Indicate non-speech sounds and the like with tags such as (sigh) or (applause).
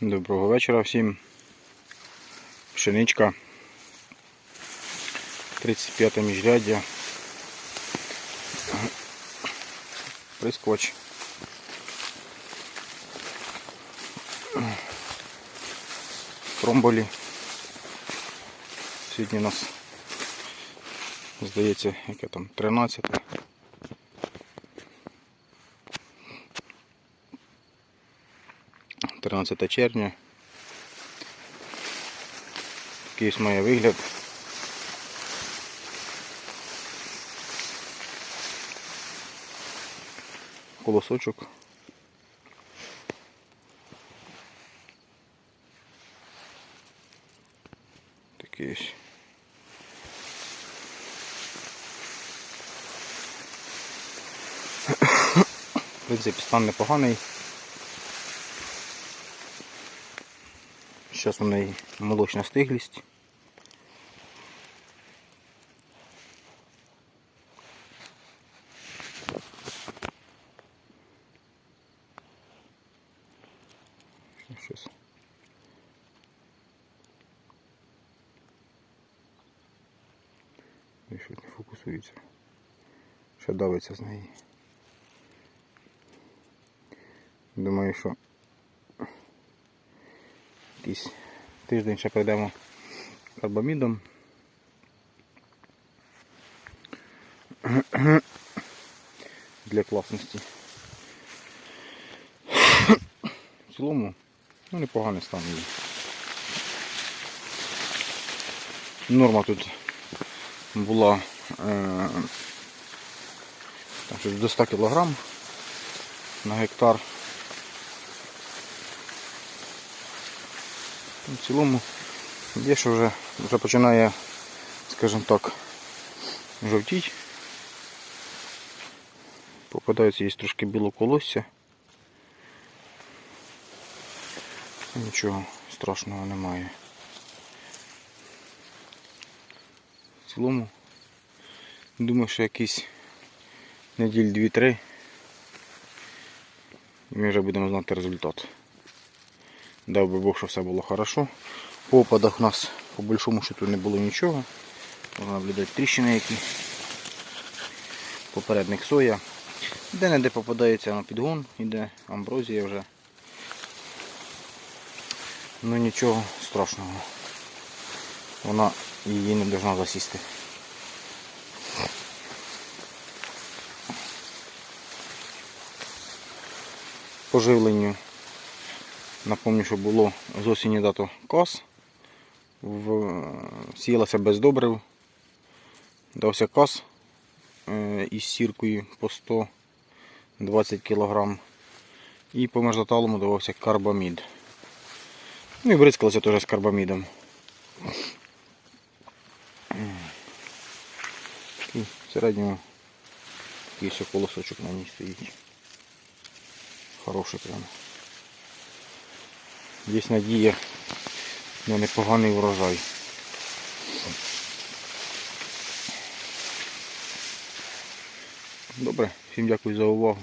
Доброго вечора всім. Пшеничка. 35 міжряддя. Прискоч. Кромболі. Сьогодні у нас, здається, яке там 13. Тринадцяте червня. Такий ось має вигляд. Колосочок. Такий ось. В принципі, стан непоганий. Зараз у неї молочна стиглість. Щас. І щось не фокусується. Ще давиться з неї. Думаю, що якийсь тиждень ще пройдемо карбамідом. (clears throat) Для класності. В цілому, ну непоганий стан її. Норма тут була е, щось до 100 кг на гектар. В цілому є, вже, вже починає, скажімо так, жовтіть. Попадається є трошки білоколосся. Нічого страшного немає. В цілому, думаю, що якісь неділь 2-3 і ми вже будемо знати результат. Дав би Бог, що все було хорошо. По опадах у нас по большому счету не було нічого. Можна наблюдати тріщини які. Попередник соя. Де-не-де попадається на підгон, іде амброзія вже. Ну нічого страшного. Вона її не повинна засісти. По живленню Напомню, що було з осені дато кос. Сіялася без добрив. Дався кос е, із сіркою по 120 кг. І по мерзоталому давався карбамід. Ну і бризкалося теж з карбамідом. Такий в середньому такий ще колосочок на ній стоїть. Хороший прямо. Є надія на непоганий врожай. Добре, всім дякую за увагу.